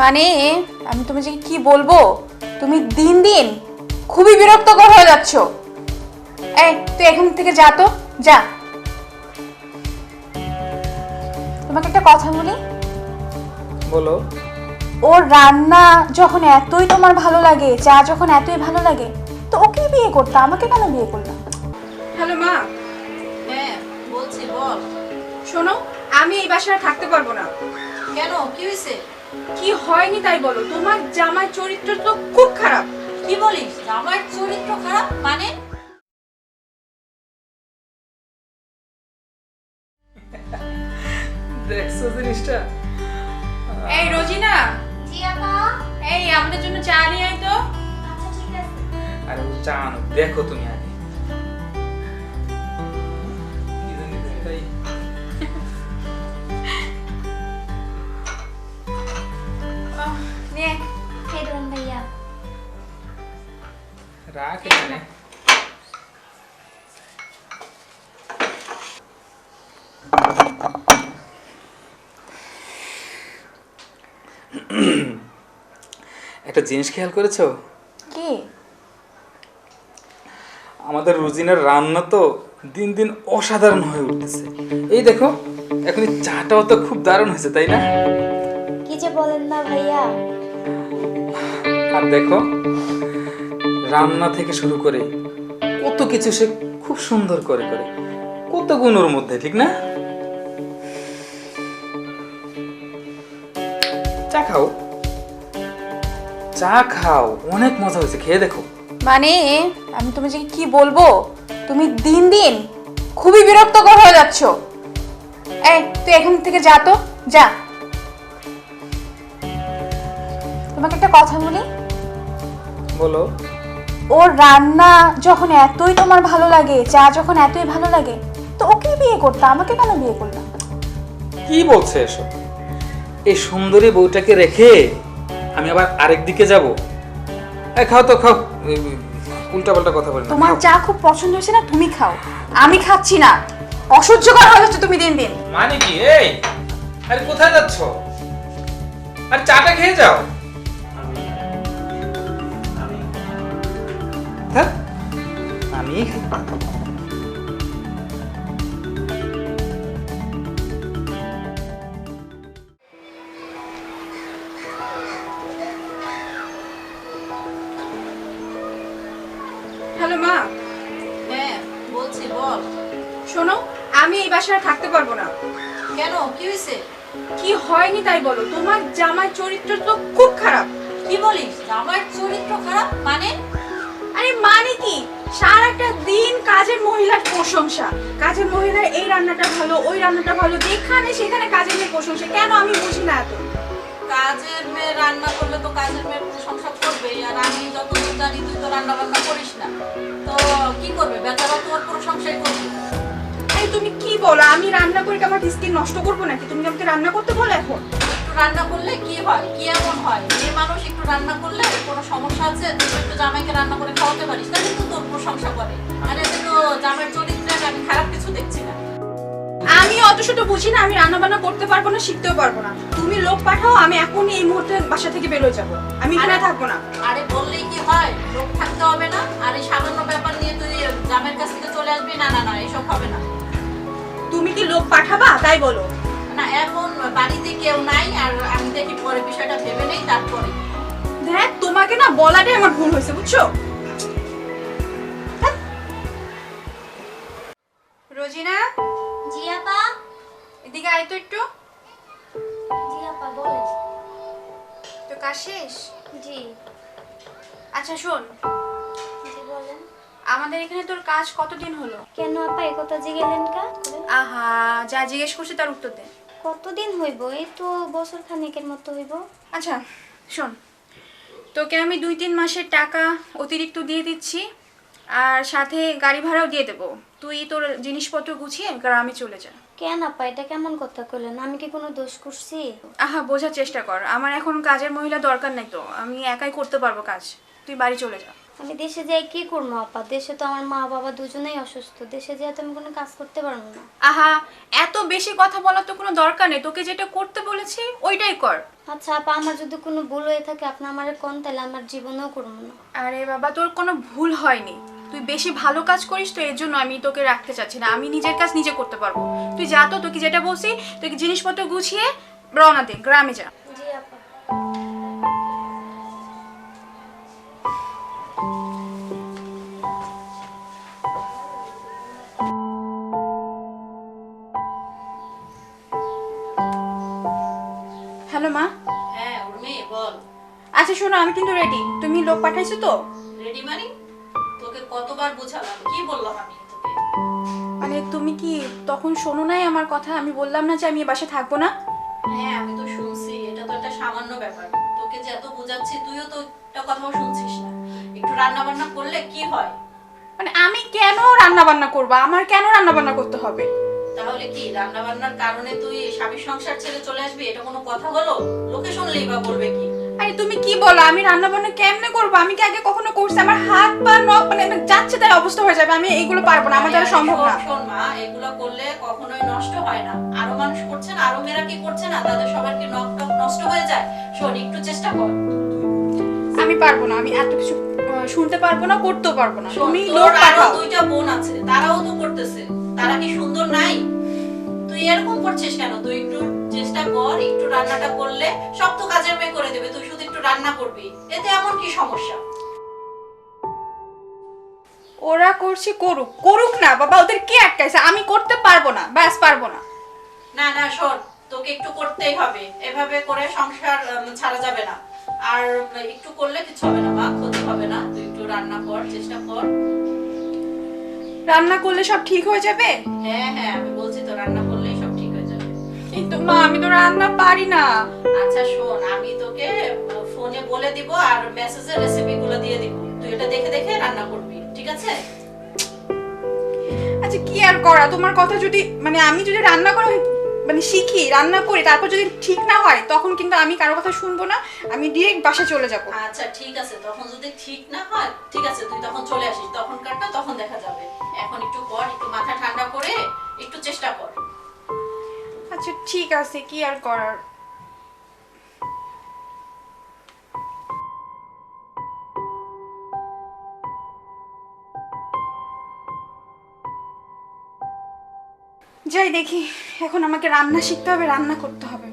মানে আমি তুমি যে কি বলব? তুমি দিন দিন খুবই বিরক্তকর হয়ে যাচ্ছ। এই তুই এখান থেকে যা তো যা। তোমাকে একটা কথা বলি? বলো। ওর রান্না যখন এতই তোমার ভালো লাগে চা যখন এতই ভালো লাগে তো ওকেই বিয়ে করতে আমাকে কেন বিয়ে করলাম হ্যালো মা। হ্যাঁ বলছি বল। শোনো আমি এই বাসায় থাকতে পারব না। কেন? কি হয়েছে? কি হয়নি তাই বলো? তোমার জামাই চরিত্র তো খুব খারাপ। কি বলিস? আমার চরিত্র খারাপ মানে? দেখছ জিনিসটা? এই রোজিনা। জি আপা। এই আমাদের জন্য চা নিয়ে আয় তো। আচ্ছা ঠিক আছে। আরে ও জানো দেখো তুমি রাখ এখানে। একটা জিনিস খেয়াল করেছ? কি? আমাদের রুজিনের রান্না তো দিন দিন অসাধারণ হয়ে উঠতেছে। এই দেখো এখন চাটাও তো খুব দারুণ হয়েছে তাই না? কি যে বলেন না ভাইয়া। আর দেখো রান্না থেকে শুরু করে কত কিছু সে খুব সুন্দর করে করে। কত গুণ ওর মধ্যে ঠিক না? চা খাও। চা খাও অনেক মজা হয়েছে খেয়ে দেখো। মানে আমি তুমি যে কি বলব? তুমি দিন দিন খুবই বিরক্তকর হয়ে যাচ্ছ। এই তুই এখান থেকে যা তো যা। তোমাকে একটা কথা বলি? বলো। ওর রান্না যখন এতই তোমার ভালো লাগে চা যখন এতই ভালো লাগে তো ওকেই বিয়ে করতে আমাকে কেন বিয়ে করলাম কি বলছে এসব? এই সুন্দরী বউটাকে রেখে আমি আবার আরেক দিকে যাব? খাও তো খাও। উল্টা পাল্টা কথা বলি তোমার চা খুব পছন্দ হয়েছে না তুমি খাও। আমি খাচ্ছি না। অসহ্যকর হয়ে যাচ্ছে তুমি দিন দিন। মানে কি? এই আরে কোথায় যাচ্ছ? আর চাটা খেয়ে যাও। আমি। হ্যালো মা। হ্যাঁ বলছি বল। শোনো আমি এই বাসায় থাকতে পারব না। কেন? কি হয়েছে? কি হয়নি তাই বলো। তোমার জামাই চরিত্র তো খুব খারাপ। কি বলিস? আমার চরিত্র খারাপ? মানে? আরে মানে কি? সারাটা দিন কাজের মহিলার প্রশংসা। কাজের মহিলার এই রান্নাটা ভালো ওই রান্নাটা ভালো যেখানে সেখানে কাজের মেয়ে প্রশংসা। কেন আমি বুঝি না এত? কাজের মেয়ে রান্না করলে তো কাজের মেয়ে প্রশংসা করবে আর আমি যতদূর জানি তুই তো রান্না বান্না করিস না তো কি করবে? বেচারা তোর প্রশংসাই করবে। তুমি কি বলো? আমি রান্না করে আমার স্কিন নষ্ট করব নাকি? তুমি আমাকে রান্না করতে বলো এখন? রান্না করলে কি হয় কি এমন হয়? যে মানুষ একটু রান্না করলে কোনো সমস্যা আছে? তুই একটু জামাইকে রান্না করে খাওয়াতে পারিস তাহলে তো তোর প্রশংসা করে। আর এতে তো জামাইয়ের চরিত্রে আমি খারাপ কিছু দেখছি না। আমি অত শত বুঝি না আমি রান্না বান্না করতে পারব না শিখতেও পারব না। তুমি লোক পাঠাও আমি এখনই এই মুহূর্তে বাসা থেকে বেরোয় যাব। আমি এখানে থাকব না। আরে বললেই কি হয় লোক থাকতে হবে না আর এই সামান্য ব্যাপার নিয়ে তুই জামের কাছ থেকে চলে আসবি? না না না এসব হবে না। তুমি কি লোক পাঠাবা? তাই বলো। না এখন বাড়িতে কেউ নাই আর আমি দেখি পরে বিষয়টা ভেবে নেই তারপরে। দেখ তোমাকে না বলাটাই আমার ভুল হয়েছে বুঝছ? রোজিনা? জি আপা। এদিকে আয় তো একটু। জি আপা বলেন। তো কাজ শেষ? জি। আচ্ছা শোন। জি বলেন। আমাদের এখানে তোর কাজ কতদিন হলো? কেন আপা এই কথা জিগেলেন কা? আহা যা জিজ্ঞেস করছি তার উত্তর দে। কতদিন হইব? এই তো বছর খানেকের মতো হইব। আচ্ছা শোন তোকে আমি দুই তিন মাসের টাকা অতিরিক্ত দিয়ে দিচ্ছি আর সাথে গাড়ি ভাড়াও দিয়ে দেবো। তুই তোর জিনিসপত্র গুছিয়ে গ্রামে চলে যা। কেন আপা এটা কেমন কথা কইলেন? আমি কি কোনো দোষ করছি? আহা বোঝার চেষ্টা কর। আমার এখন কাজের মহিলা দরকার নেই তো। আমি একাই করতে পারব কাজ। তুই বাড়ি চলে যা। আমি দেশে যাই কি করব আপা? দেশে তো আমার মা বাবা দুজনেই অসুস্থ। দেশে যেয়ে তো আমি কোনো কাজ করতে পারব না। আহা এত বেশি কথা বলার তো কোনো দরকার নেই। তোকে যেটা করতে বলেছি ওইটাই কর। আচ্ছা আপা আমার যদি কোনো ভুল হয়ে থাকে আপনি আমার কোন তাহলে আমার জীবনেও করব না। আরে বাবা তোর কোনো ভুল হয়নি। তুই বেশি ভালো কাজ করিস তো এর জন্য আমি তোকে রাখতে চাচ্ছি না। আমি নিজের কাজ নিজে করতে পারব। তুই যা তো তোকে যেটা বলছি তোকে জিনিসপত্র গুছিয়ে রওনা দে গ্রামে যা। জি আপা। হ্যালো মা। হ্যাঁ উর্মি বল। আচ্ছা শোনো আমি কিন্তু রেডি তুমি লোক পাঠাইছো তো? Ready money? তোকে কতবার বোঝালাম? কি বললাম আমি তোকে? মানে তুমি কি তখন শোনো নাই আমার কথা? আমি বললাম না যে আমি এ বাসে থাকব না? হ্যাঁ আমি তো শুনছি। এটা তো একটা সামান্য ব্যাপার। তোকে যে এত বোঝাচ্ছি তুইও তো একটা কথাও শুনছিস না। একটু রান্না বান্না করলে কি হয়? মানে আমি কেন রান্না বান্না করব? আমার কেন রান্না বান্না করতে হবে? তাহলে কি রান্না বান্নার কারণে তুই স্বামীর সংসার ছেড়ে চলে আসবি? এটা কোনো কথা হলো? লোকে শুনলেই বা বলবে কি? আরে তুমি কি বলো? আমি রান্না বান্না কেমনে করব? আমি কি আগে কখনো করছি? আমার হাত পা নখ মানে যাচ্ছে তাই অবস্থা হয়ে যাবে। আমি এইগুলো পারব না আমার দ্বারা সম্ভব না। শোন, মা এগুলো করলে কখনোই নষ্ট হয় না। আরও মানুষ করছে না আরও মেয়েরা কি করছে না? তাদের সবার কি নখ নষ্ট হয়ে যায়। শোন একটু চেষ্টা কর। আমি পারব না আমি এত কিছু শুনতে পারব না করতেও পারব না। তুমি লোক পাঠাও। দুইটা বোন আছে তারাও তো করতেছে। তারা কি সুন্দর নাই? তুই এরকম করছিস কেন? তুই একটু চেষ্টা কর একটু রান্নাটা করলে সব তো কাজের মেয়ে করে দেবে তুই শুধু একটু রান্না করবি। এতে এমন কি সমস্যা? ওরা করছে করুক। করুক না বাবা ওদের কে আটকাইছে? আমি করতে পারব না ব্যাস পারব না। না না শোন তোকে একটু করতেই হবে। এভাবে করে সংসার ছাড়া যাবে না। আর একটু করলে কিছু হবে না মা ক্ষতি হবে না। রান্না কর চেষ্টা কর। রান্না করলে সব ঠিক হয়ে যাবে? হ্যাঁ হ্যাঁ আমি বলছি তো রান্না করলেই সব ঠিক হয়ে যাবে। কিন্তু মা আমি তো রান্না পারি না। আচ্ছা শোন আমি তোকে ফোনে বলে দিব আর মেসেজে রেসিপি গুলো দিয়ে দিব। তুই এটা দেখে দেখে রান্না করবি ঠিক আছে? আচ্ছা কি আর করা? তোমার কথা যদি মানে আমি যদি রান্না করে মানে শিখি রান্না করি তারপর যদি ঠিক না হয় তখন কিন্তু আমি কারও কথা শুনব না আমি ডিরেক্ট বাসা চলে যাব। আচ্ছা ঠিক আছে তখন যদি ঠিক না হয় ঠিক আছে তুই তখন চলে আসিস তখন কাটটা তখন দেখা যাবে। এখন একটু কর একটু মাথা ঠান্ডা করে একটু চেষ্টা কর। আচ্ছা ঠিক আছে কি আর করার? যাই দেখি এখন আমাকে রান্না শিখতে হবে রান্না করতে হবে।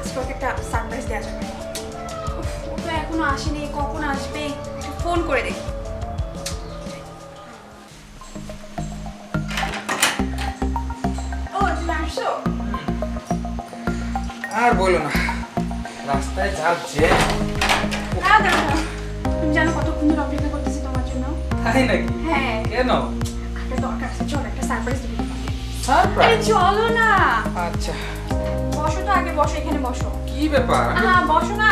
আজকে ওকে একটা সারপ্রাইজ দেওয়া যাবে। ও তো এখনও আসেনি কখন আসবে? একটু ফোন করে দেখি। ও তুমি আসছো? আর বলো না রাস্তায় যা জ্যাম না তুমি জানো কতক্ষণ ধরে অপেক্ষা করতেছি তোমার জন্য? তাই নাকি? হ্যাঁ। কেন? একটা দরকার আছে চল একটা সারপ্রাইজ দেবো সারপ্রাইজ? চলো না। আচ্ছা। বসো তো আগে বসো এখানে বসো। কি ব্যাপার? হ্যাঁ বসো না।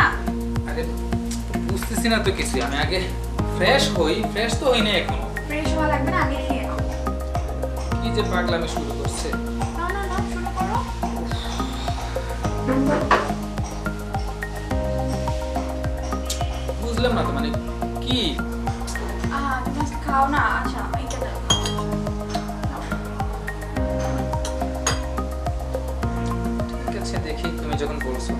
আরে বুঝতেছি না তো কিছু আমি আগে ফ্রেশ হই। ফ্রেশ তো হই না এখনও। ফ্রেশ হওয়া লাগবে না আগে খেয়ে নাও। কি যে পাগলামি শুরু করছে। না না না শুরু করো। বুঝলাম না তো মানে কি? আহা তুমি খাও না আচ্ছা। যখন বলছো।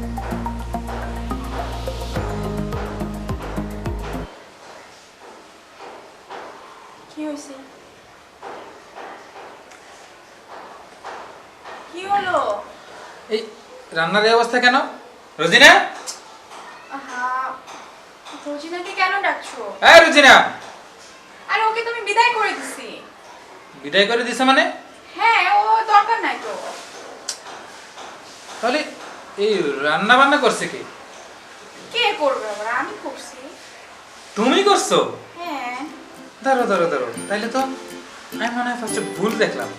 কি হয়েছে কি হলো? এই রান্নার এই অবস্থা কেন? রোজিনা? আহা রোজিনাকে কেন ডাকছো? এই রোজিনা! আরে ওকে তুমি বিদায় করে দিছি। বিদায় করে দিছে মানে? হ্যাঁ ও দরকার নাই তো। তাহলে এই রান্না বান্না করছে কি? কে করবে আবার? আমি করছি। তুমি করছ? হ্যাঁ। ধরো ধরো ধরো। তাইলে তো আমি মনে হয় ফার্স্টে ভুল দেখলাম।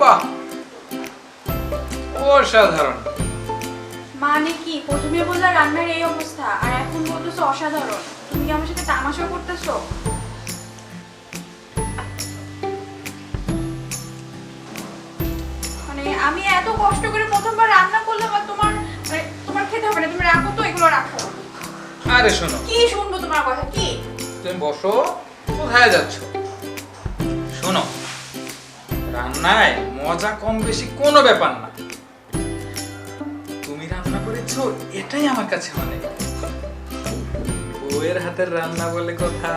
বাহ! অসাধারণ। মানে কি? প্রথমে বললা রান্নার এই অবস্থা আর এখন বলতেছো অসাধারণ। তুমি কি আমার সাথে তামাশা করতেছো? আমি এত কষ্ট করে প্রথমবার রান্না করলাম আর তোমার মানে তোমার খেতে হবে না তুমি রাখো তো এগুলো রাখো। আরে শোনো। কি শুনব তোমার কথা কি? তুমি বসো কোথায় যাচ্ছ। শোনো রান্নায় মজা কম বেশি কোনো ব্যাপার না। তুমি রান্না করেছ এটাই আমার কাছে অনেক। বউয়ের হাতের রান্না বলে কথা।